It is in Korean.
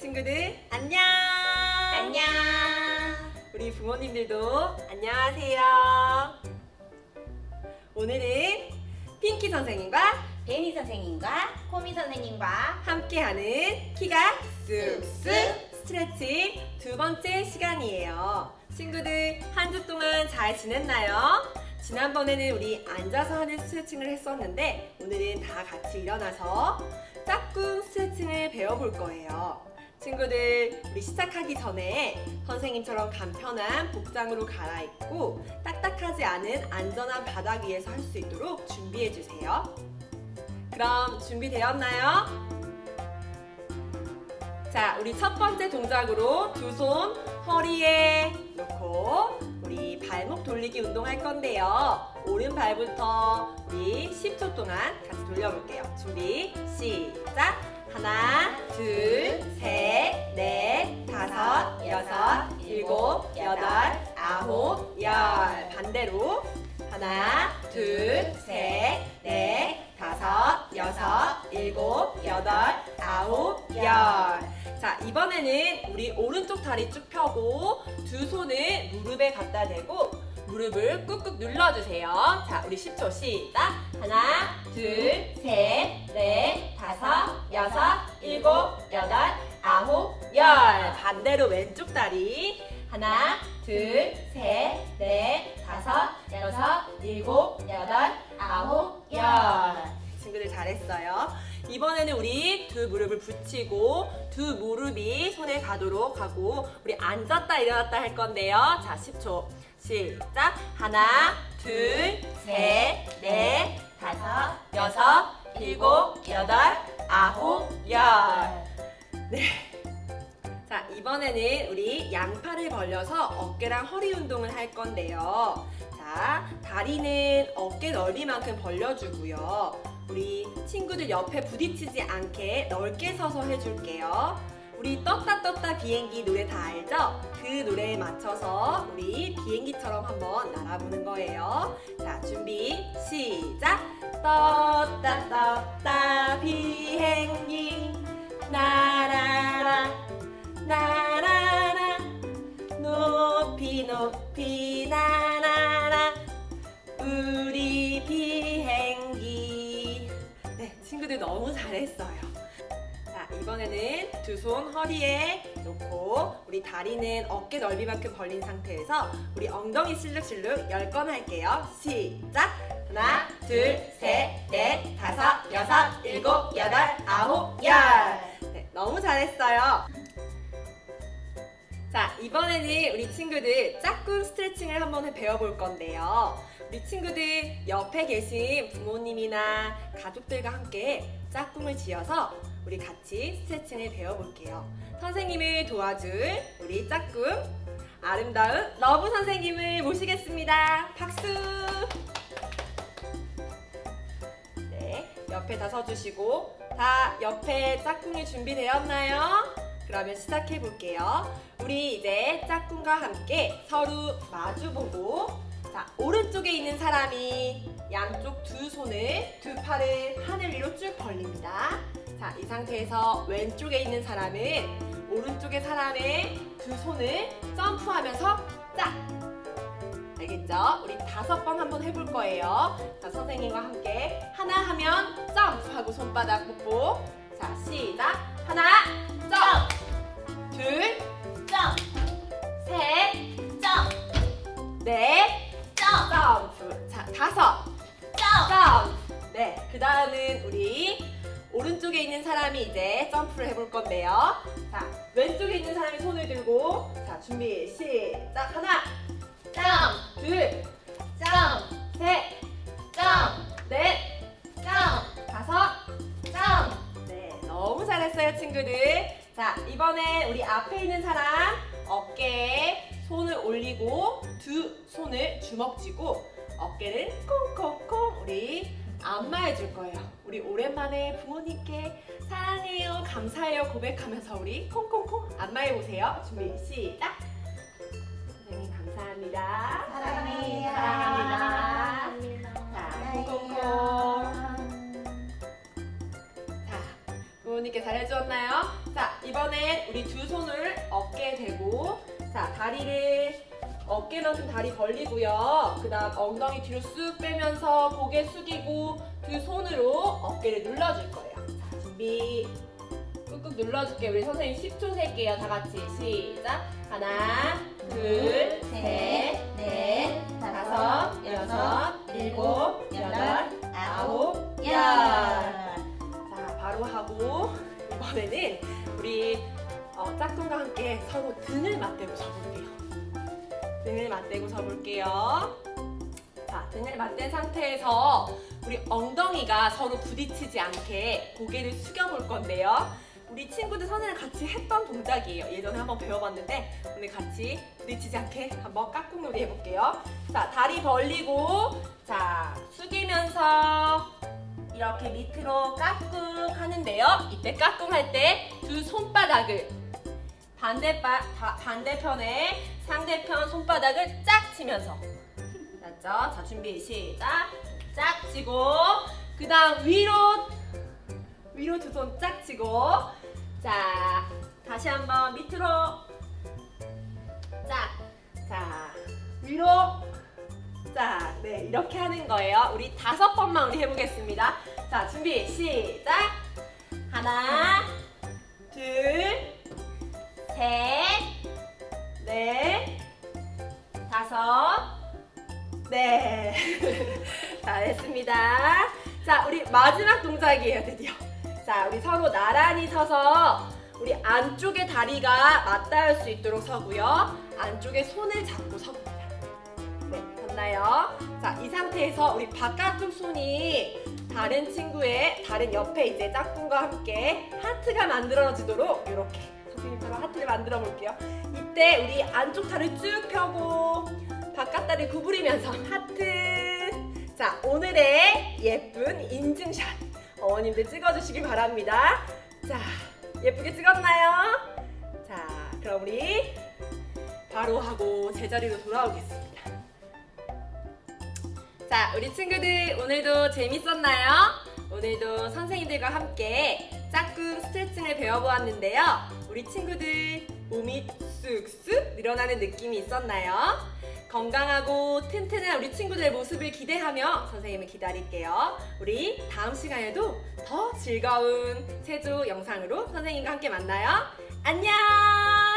친구들 안녕. 안녕. 우리 부모님들도 안녕하세요. 오늘은 핑키 선생님과 데니 선생님과 코미 선생님과 함께하는 키가 쑥쑥 스트레칭 두 번째 시간이에요. 친구들 한 주 동안 잘 지냈나요? 지난번에는 우리 앉아서 하는 스트레칭을 했었는데 오늘은 다 같이 일어나서 짝꿍 스트레칭을 배워볼 거예요. 친구들 우리 시작하기 전에 선생님처럼 간편한 복장으로 갈아입고 딱딱하지 않은 안전한 바닥 위에서 할 수 있도록 준비해 주세요. 그럼 준비되었나요? 자, 우리 첫 번째 동작으로 두 손 허리에 놓고 우리 발목 돌리기 운동할 건데요. 오른발부터 우리 10초 동안 같이 돌려볼게요. 준비, 시작! 하나, 둘, 셋, 넷, 다섯, 여섯, 일곱, 여덟, 아홉, 열. 반대로 하나, 둘, 셋, 넷, 다섯, 여섯, 일곱, 여덟, 아홉, 열. 자, 이번에는 우리 오른쪽 다리 쭉 펴고 두 손을 무릎에 갖다 대고 무릎을 꾹꾹 눌러주세요. 자, 우리 10초 시작. 하나, 둘, 셋, 넷, 다섯, 여섯, 일곱, 여덟, 아홉, 열. 반대로 왼쪽 다리. 하나, 둘, 셋, 넷, 다섯, 여섯, 일곱, 여덟, 아홉, 열. 친구들 잘했어요. 이번에는 우리 두 무릎을 붙이고 두 무릎이 손에 가도록 하고 우리 앉았다 일어났다 할 건데요. 자, 10초. 시작. 하나, 둘, 셋, 넷, 다섯, 여섯, 일곱, 여덟, 아홉, 열. 네. 자, 이번에는 우리 양팔을 벌려서 어깨랑 허리 운동을 할 건데요. 자, 다리는 어깨 넓이만큼 벌려주고요. 우리 친구들 옆에 부딪히지 않게 넓게 서서 해줄게요. 우리 떴다 떴다 비행기 노래 다 알죠? 그 노래에 맞춰서 우리 비행기처럼 한번 날아보는 거예요. 자, 준비, 시작! 떴다 떴다 비행기 날아라 날아라 높이 높이 날아라 우리 비행기 네 친구들 너무 잘했어요 자 이번에는 두 손 허리에 놓고 우리 다리는 어깨 넓이만큼 벌린 상태에서 우리 엉덩이 실룩실룩 10건 할게요. 시작! 하나 둘 셋 넷 다섯 여섯 일곱 여덟 아홉 열! 네, 너무 잘했어요. 자, 이번에는 우리 친구들 짝꿍 스트레칭을 한번 배워볼 건데요. 우리 친구들 옆에 계신 부모님이나 가족들과 함께 짝꿍을 지어서 우리 같이 스트레칭을 배워볼게요. 선생님을 도와줄 우리 짝꿍 아름다운 러브 선생님을 모시겠습니다. 박수! 네, 옆에 다 서주시고 다 옆에 짝꿍이 준비되었나요? 그러면 시작해 볼게요. 우리 이제 짝꿍과 함께 서로 마주보고 자 오른쪽에 있는 사람이 양쪽 두 손을 두 팔을 하늘 위로 쭉 벌립니다. 자 이 상태에서 왼쪽에 있는 사람은 오른쪽의 사람의 두 손을 점프하면서 짝 알겠죠? 우리 다섯 번 한번 해볼 거예요. 자 선생님과 함께 하나 하면 점프하고 손바닥 뽀뽀. 자 시작 하나 점프 둘 점, 셋, 점, 넷, 점, 점프. 자, 다섯, 점. 점프. 네, 그 다음은 우리 오른쪽에 있는 사람이 이제 점프를 해볼 건데요. 자, 왼쪽에 있는 사람이 손을 들고, 자, 준비, 시작. 하나, 점, 둘, 점, 셋, 점, 넷, 점, 다섯. 점. 네, 너무 잘했어요, 친구들. 자, 이번에 우리 앞에 있는 사람 어깨에 손을 올리고 두 손을 주먹 쥐고 어깨를 콩콩콩 우리 안마해 줄 거예요. 우리 오랜만에 부모님께 사랑해요, 감사해요 고백하면서 우리 콩콩콩 안마해 보세요. 준비 시작. 선생님 감사합니다. 사랑해요. 사랑합니다. 자, 콩콩콩. 자, 부모님께 잘해주었나요? 자, 이번엔 우리 두 손을 어깨에 대고 자 다리를 어깨만큼 다리 벌리고요. 그 다음 엉덩이 뒤로 쑥 빼면서 고개 숙이고 두 손으로 어깨를 눌러줄 거예요. 자 준비. 꾹꾹 눌러줄게. 우리 선생님 10초 셀게요. 다 같이 시작. 하나, 둘, 셋, 넷, 다섯, 여섯, 일곱, 여덟, 아홉, 열. 자, 바로 하고 이번에는 우리 어, 짝꿍과 함께 서로 등을 맞대고 서볼게요. 등을 맞대고 서 볼게요. 자, 등을 맞댄 상태에서 우리 엉덩이가 서로 부딪히지 않게 고개를 숙여볼 건데요. 우리 친구들 선생님 같이 했던 동작이에요. 예전에 한번 배워봤는데 오늘 같이 부딪히지 않게 한번 깍꿍놀이 해볼게요. 자, 다리 벌리고 자 숙이면서 이렇게 밑으로 까꿍 하는데요. 이때 까꿍 할 때 두 손바닥을 반대바, 다- 반대편에 상대편 손바닥을 짝 치면서. 맞죠? 자 준비 시작. 짝 치고 그 다음 위로 위로 두 손 짝 치고. 자 다시 한번 밑으로. 짝자 위로. 자 네 이렇게 하는 거예요. 우리 다섯 번만 우리 해보겠습니다. 자 준비 시작. 하나 둘 셋 넷 다섯 네. 잘했습니다. 자 우리 마지막 동작이에요 드디어. 자 우리 서로 나란히 서서 우리 안쪽에 다리가 맞닿을 수 있도록 서고요. 안쪽에 손을 잡고 서봅니다. 네 됐나요? 자 이 상태에서 우리 바깥쪽 손이 다른 친구의 다른 옆에 이제 짝꿍과 함께 하트가 만들어지도록 이렇게 하트를 만들어 볼게요 이때 우리 안쪽 다리를 쭉 펴고 바깥 다리 구부리면서 하트. 자, 오늘의 예쁜 인증샷 어머님들 찍어주시기 바랍니다. 자, 예쁘게 찍었나요? 자, 그럼 우리 바로 하고 제자리로 돌아오겠습니다. 자, 우리 친구들 오늘도 재밌었나요? 오늘도 선생님들과 함께 짝꿍 스트레칭을 배워보았는데요. 우리 친구들 몸이 쑥쑥 늘어나는 느낌이 있었나요? 건강하고 튼튼한 우리 친구들의 모습을 기대하며 선생님을 기다릴게요. 우리 다음 시간에도 더 즐거운 체조 영상으로 선생님과 함께 만나요. 안녕!